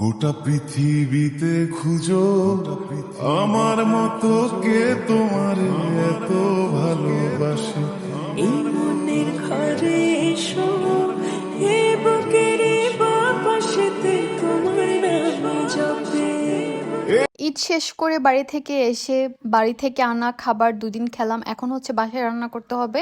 গোটা পৃথিবীতে খুঁজো। আমার মতো কে তোমার এত ভালোবাসে? এই মনের ঘরে এসো। ঈদ শেষ করে বাড়ি থেকে এসে বাড়ি থেকে আনা খাবার দুদিন খেলাম। এখন হচ্ছে বাসায় রান্না করতে হবে।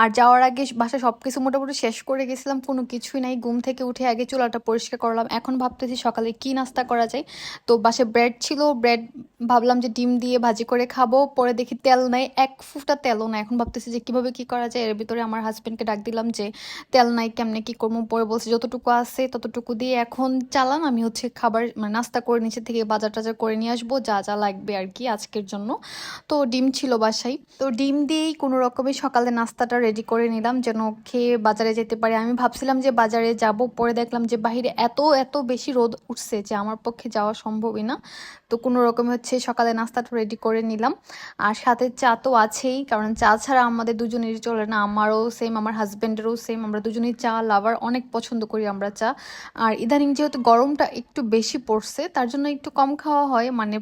আর যাওয়ার আগে বাসায় সব কিছু মোটামুটি শেষ করে গেছিলাম। কোনো কিছুই নাই। ঘুম থেকে উঠে আগে চুলাটা পরিষ্কার করলাম। এখন ভাবতেছি সকালে কি নাস্তা করা যায়? তো বাসায় ব্রেড ছিল। ব্রেড ভাবলাম যে ডিম দিয়ে ভাজি করে খাব। পরে দেখি তেল নাই। এক ফুটা তেলও না এখন ভাবতেছি যে কীভাবে কি করা যায়? এর ভিতরে আমার হাজব্যান্ডকে ডাক দিলাম যে, তেল নাই, কেমনে কি করব? পরে বলছে, যতটুকু আছে ততটুকু দিয়ে এখন চালান। আমি হচ্ছে খাবার মানে নাস্তা করে নিচে থেকে বাজার টাজার করে নিয়ে আসব। যা যা লাগবে আর কি আজকের জন্য। তো ডিম ছিল বাসাই তো ডিম দিয়েই কোনো রকমে সকালে নাস্তাটা রেডি করে নিলাম, যেন খেয়ে বাজারে যেতে পারে। আমি ভাবছিলাম যে বাজারে যাব, পরে দেখলাম যে বাহিরে এত এত বেশি রোদ উঠছে যে আমার পক্ষে যাওয়া সম্ভবই না। তো কোনো রকম হচ্ছে সকালে নাস্তাটা রেডি করে নিলাম। আর সাথে চা তো আছেই, কারণ চা ছাড়া আমাদের দুজনেরই চলে না। আমারও সেম আমার হাজব্যান্ডেরও সেম আমরা দুজনেই চা লাভার অনেক পছন্দ করি আমরা চা। আর ইদানিং যেহেতু গরমটা একটু বেশি পড়ছে, তার জন্য একটু কম খাওয়া হয় মানে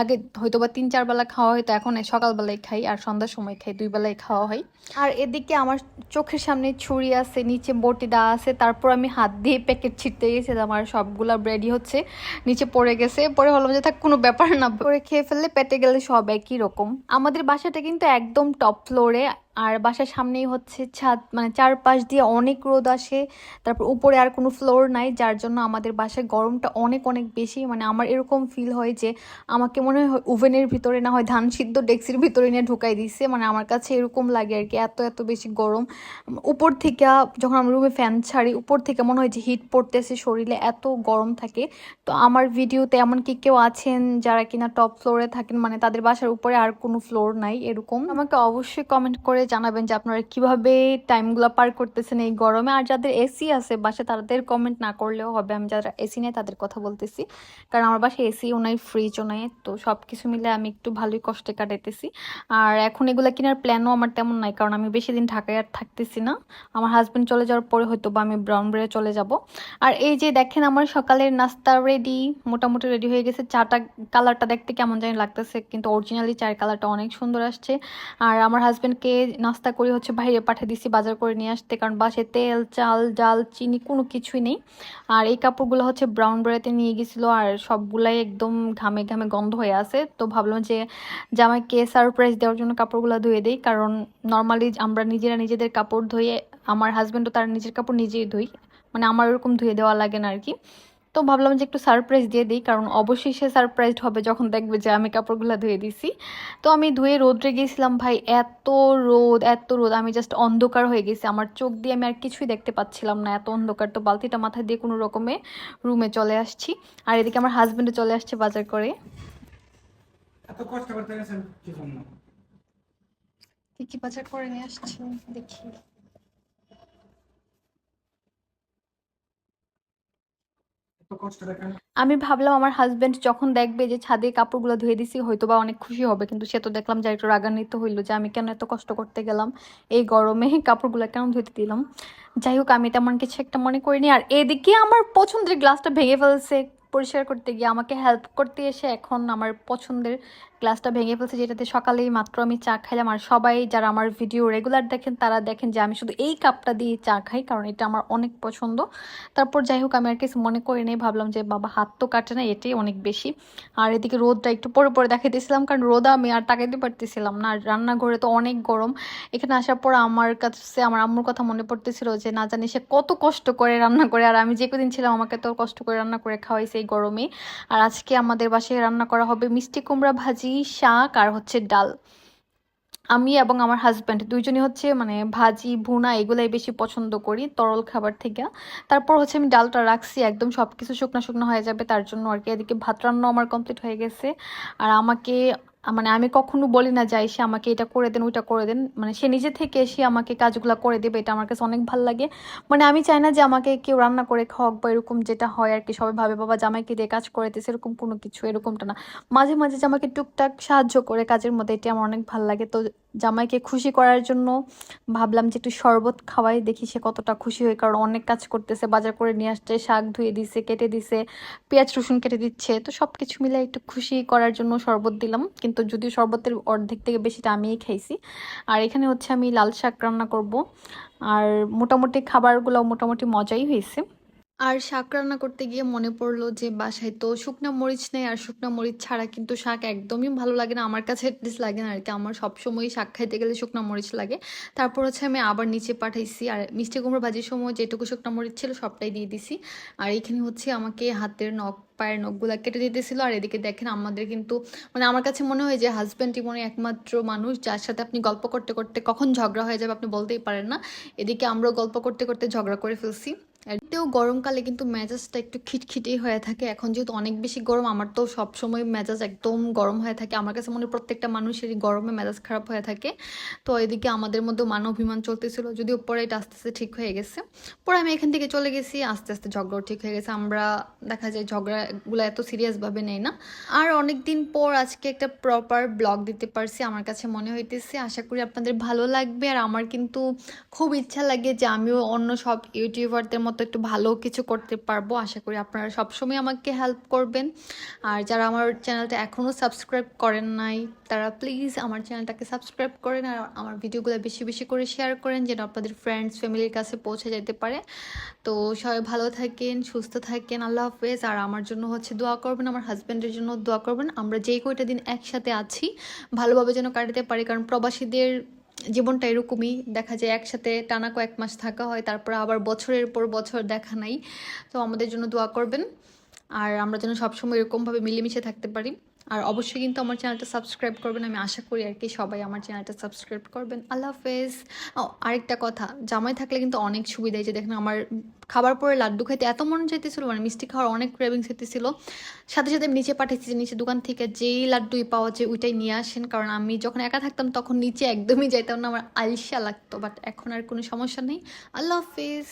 আগে হয়তো বা তিন, চার বেলা খাওয়া হয়তো এখন সকালবেলায় খাই আর সন্ধ্যার সময় খাই, দুই বেলায় খাওয়া হয়। আর এদিকে আমার চোখের সামনে ছুরি আছে, নিচে বটিটা আছে, তারপর আমি হাত দিয়ে প্যাকেট ছিটতে গেছিলাম আর সবগুলা রেডি হচ্ছে, নিচে পড়ে গেছে। পরে হলো যে থাক, কোনো ব্যাপার না। পরে খেয়ে ফেললে পেটে গেলে সব একই রকম। আমাদের বাসাটা কিন্তু একদম টপ ফ্লোরে আর বাসার সামনেই হচ্ছে ছাদ মানে চারপাশ দিয়ে অনেক রোদ আসে। তারপর উপরে আর কোনো ফ্লোর নাই, যার জন্য আমাদের বাসায় গরমটা অনেক অনেক বেশি। মানে আমার এরকম ফিল হয় যে আমাকে মনে হয় ওভেনের ভিতরে, না হয় ধান সিদ্ধ ডেক্সির ভিতরে নিয়ে ঢুকাই দিচ্ছে মানে আমার কাছে এরকম লাগে আর কি, এত এত বেশি গরম। উপর থেকে যখন আমি রুমে ফ্যান ছাড়ি, উপর থেকে মনে হয় যে হিট পড়তেছে শরীরে, এত গরম থাকে। তো আমার ভিডিওতে এমন কি কেউ আছেন যারা কিনা টপ ফ্লোরে থাকেন মানে তাদের বাসার উপরে আর কোনো ফ্লোর নাই এরকম। আমাকে অবশ্যই কমেন্ট করে জানাবেন যে আপনারা কীভাবে টাইমগুলো পার করতেছেন এই গরমে। আর যাদের এসি আছে, বাসায় তাদের কমেন্ট না করলেও হবে। আমি যারা এসি নেই তাদের কথা বলতেছি। কারণ আমার বাসায় এসিও নাই ফ্রিজও নাই। তো সব কিছু মিলে আমি একটু ভালোই কষ্টে কাটাইতেছি। আর এখন এগুলো কেনার প্ল্যানও আমার তেমন নাই। কারণ আমি বেশি দিন ঢাকায় আর থাকতেছি না। আমার হাজব্যান্ড চলে যাওয়ার পরে হয়তো বা আমি ব্রাউন ব্রে চলে যাব। আর এই যে দেখেন আমার সকালের নাস্তা রেডি মোটামুটি রেডি হয়ে গেছে। চাটা কালারটা দেখতে কেমন জানি লাগতেছে। কিন্তু অরিজিনালি চায়ের কালারটা অনেক সুন্দর আসছে। আর আমার হাজব্যান্ডকে নাস্তা করে হচ্ছে বাইরে পাঠিয়ে দিছি, বাজার করে নিয়ে আসতে, কারণ বাসে তেল, চাল, ডাল, চিনি কোনো কিছুই নেই। আর এই কাপড়গুলো হচ্ছে ব্রাউন ব্রেতে নিয়ে গেছিল, আর সবগুলাই একদম ঘামে ঘামে গন্ধ হয়ে আছে। তো ভাবলাম যে জামাইকে সারপ্রাইজ দেওয়ার জন্য কাপড়গুলো ধুয়ে দিই, কারণ নর্মালি আমরা নিজেরা নিজেদের কাপড় ধুয়ে, আমার হাজব্যান্ডও তার নিজের কাপড় নিজেই ধুই। মানে আমার ওরকম ধুয়ে দেওয়া লাগে না আর কি। তো ভাবলাম যে একটু সারপ্রাইজ দিয়ে দিই কারণ অবশ্যই সে সারপ্রাইজড হবে যখন দেখবে যে আমি কাপড়গুলো ধুয়ে দিছি। তো আমি ধুয়ে রোদ্রে গিয়েছিলাম ভাই এত রোদ এত রোদ আমি জাস্ট অন্ধকার হয়ে গেছি। আমার চোখ দিয়ে আমি আর কিছুই দেখতে পাচ্ছিলাম না এত অন্ধকার। তো বালতিটা মাথায় দিয়ে কোনো রকমে রুমে চলে আসছি। আর এদিকে আমার হাজব্যান্ডও চলে আসছে বাজার করে। এত কষ্ট করতে গেছেন কি কি বাজার করে নিয়ে আসছি দেখি এত কষ্ট দেখেন আমি ভাবলাম আমার হাজবেন্ড যখন দেখবে যে ছাদে কাপড়গুলো ধুয়ে দিছি হয়তো বা অনেক খুশি হবে। কিন্তু সে তো দেখলাম যে একটু রাগান্বিত হইল যে আমি কেন এত কষ্ট করতে গেলাম, এই গরমে কাপড়গুলো কেন ধুতে দিলাম। যাই হোক, আমি তেমন কিছু একটা মনে করিনি। আর এদিকে আমার পছন্দের গ্লাসটা ভেঙে ফেলছে। পরিষ্কার করতে গিয়ে আমাকে হেল্প করতে এসে এখন আমার পছন্দের গ্লাসটা ভেঙে ফেলছে যেটাতে সকালেই মাত্র আমি চা খাইলাম। আর সবাই যারা আমার ভিডিও রেগুলার দেখেন, তারা দেখেন যে আমি শুধু এই কাপটা দিয়ে চা খাই, কারণ এটা আমার অনেক পছন্দ। তারপর যাই হোক, আমি আর কিছু মনে করে নেই, ভাবলাম যে, বাবা, হাত তো কাটে না, এটাই অনেক বেশি। আর এদিকে রোদটা একটু পরে পরে দেখাইতেছিলাম, কারণ রোদা আমি আর তাকাইতে পারতেছিলাম না। আর রান্নাঘরে তো অনেক গরম। এখানে আসার পর আমার কাছে, আমার আম্মুর কথা মনে পড়তেছিল যে, না জানি সে কত কষ্ট করে রান্না করে। আর আমি যে কদিন ছিলাম, আমাকে তো কষ্ট করে রান্না করে খাওয়াইছে এই গরমে। আর আজকে আমাদের বাসায় রান্না করা হবে মিষ্টি কুমড়া ভাজি। শাক আর হচ্ছে ডাল। আমি এবং আমার হাজব্যান্ড দুইজনই হচ্ছে মানে ভাজি, ভুনা এগুলাই বেশি পছন্দ করি তরল খাবার থেকে। তারপর হচ্ছে আমি ডালটা রাখছি, একদম সব কিছু শুকনো শুকনো হয়ে যাবে, তার জন্য আর কি। এদিকে ভাত রান্না আমার কমপ্লিট হয়ে গেছে। আর আমাকে মানে আমি কখনো বলি না যাই সে আমাকে এটা করে দেন, ওইটা করে দেন। মানে সে নিজে থেকে এসে আমাকে কাজগুলো করে দেবে, এটা আমার কাছে অনেক ভালো লাগে। মানে আমি চাই না যে, আমাকে কেউ রান্না করে খাওয়াক বা এরকম যেটা হয় আর কি সবাই ভাবে, বাবা, জামাইকে দিয়ে কাজ করে দিয়েছে এরকম কোনো কিছু এরকমটা না। মাঝে মাঝে যে আমাকে টুকটাক সাহায্য করে কাজের মধ্যে এটি আমার অনেক ভালো লাগে। তো জামাইকে খুশি করার জন্য ভাবলাম যে একটু শরবত খাওয়াই, দেখি সে কতটা খুশি হয়, কারণ অনেক কাজ করতেছে, বাজার করে নিয়ে আসছে, শাক ধুয়ে দিছে, কেটে দিছে, পেঁয়াজ, রসুন কেটে দিচ্ছে। তো সব কিছু মিলে একটু খুশি করার জন্য শরবত দিলাম। কিন্তু যদিও শরবতের অর্ধেক থেকে বেশিটা আমিই খাইছি। আর এখানে হচ্ছে আমি লাল শাক রান্না করব। আর মোটামুটি খাবারগুলো মোটামুটি মজাই হয়েছে। আর শাক রান্না করতে গিয়ে মনে পড়ল যে বাসায় তো শুকনো মরিচ নেই, আর শুকনো মরিচ ছাড়া কিন্তু শাক একদমই ভালো লাগে না। আমার কাছে অ্যাটলিস্ট লাগে না আর কি আমার সবসময় শাক খাইতে গেলে শুকনো মরিচ লাগে। তারপর হচ্ছে আমি আবার নিচে পাঠাইছি। আর মিষ্টি কুমড়ো ভাজির সময় যেটুকু শুকনো মরিচ ছিল সবটাই দিয়ে দিছি। আর এইখানে হচ্ছে আমাকে হাতের নখ, পায়ের নখগুলা কেটে দিতেছিল। আর এদিকে দেখেন আমাদের কিন্তু মানে আমার কাছে মনে হয় যে হাজব্যান্ডই মনে একমাত্র মানুষ যার সাথে আপনি গল্প করতে করতে কখন ঝগড়া হয়ে যাবে আপনি বলতেই পারেন না। এদিকে আমরাও গল্প করতে করতে ঝগড়া করে ফেলছি। এতেও গরমকালে কিন্তু মেজাজটা একটু খিটখিটেই হয়ে থাকে। এখন যেহেতু অনেক বেশি গরম, আমার তো সবসময় মেজাজ একদম গরম হয়ে থাকে। আমার কাছে মনে প্রত্যেকটা মানুষেরই গরমে মেজাজ খারাপ হয়ে থাকে। তো এদিকে আমাদের মধ্যে মান অভিমান চলতেছিল, যদিও পরে এটা আস্তে আস্তে ঠিক হয়ে গেছে। পরে আমি এখান থেকে চলে গেছি, আস্তে আস্তে ঝগড়াও ঠিক হয়ে গেছে। আমরা দেখা যায় ঝগড়াগুলো এত সিরিয়াসভাবে নেই না। আর অনেক দিন পর আজকে একটা প্রপার ব্লগ দিতে পারছি, আমার কাছে মনে হইতেছে। আশা করি আপনাদের ভালো লাগবে। আর আমার কিন্তু খুব ইচ্ছা লাগে যে আমিও অন্য সব ইউটিউবারদের মতো একটু ভালো কিছু করতে পারব, আশা করি আপনারা সবসময় আমাকে হেল্প করবেন। আর যারা আমার চ্যানেলটা এখনও সাবস্ক্রাইব করেন নাই, তারা প্লিজ আমার চ্যানেলটাকে সাবস্ক্রাইব করেন আর আমার ভিডিওগুলো বেশি বেশি করে শেয়ার করেন, যেন আপনাদের ফ্রেন্ডস ফ্যামিলির কাছে পৌঁছে যেতে পারে। তো সবাই ভালো থাকেন, সুস্থ থাকেন, আল্লাহ হাফেজ। আর আমার জন্য হচ্ছে দোয়া করবেন, আমার হাজব্যান্ডের জন্য দোয়া করবেন। আমরা যেই কয়টা দিন একসাথে আছি, ভালোভাবে যেন কাটাতে পারি, কারণ প্রবাসীদের জীবনটা এরকমই। দেখা যায় একসাথে টানা কয়েক মাস থাকা হয়, তারপর আবার বছরের পর বছর দেখা নাই। তো আমাদের জন্য দোয়া করবেন। আর আমরা যেন সবসময় এরকমভাবে মিলেমিশে থাকতে পারি। আর অবশ্যই কিন্তু আমার চ্যানেলটা সাবস্ক্রাইব করবেন। আমি আশা করি আর কি সবাই আমার চ্যানেলটা সাবস্ক্রাইব করবেন। আল্লাহ হাফেজ। আরেকটা কথা, জামাই থাকলে কিন্তু অনেক সুবিধা যে দেখেন আমার খাবার পরে লাড্ডু খাইতে এত মন চাইতেছিল মানে মিষ্টি খাওয়ার অনেক ক্রেভিংস হইতেছিল। সাথে সাথে আমি নিচে পাঠাইছি যে নিচে দোকান থেকে যেই লাড্ডুই পাওয়া যায় ওইটাই নিয়ে আসেন, কারণ আমি যখন একা থাকতাম তখন নিচে একদমই যাইতাম না, আমার আলসা লাগতো বাট এখন আর কোনো সমস্যা নেই। আল্লাহ হাফেজ।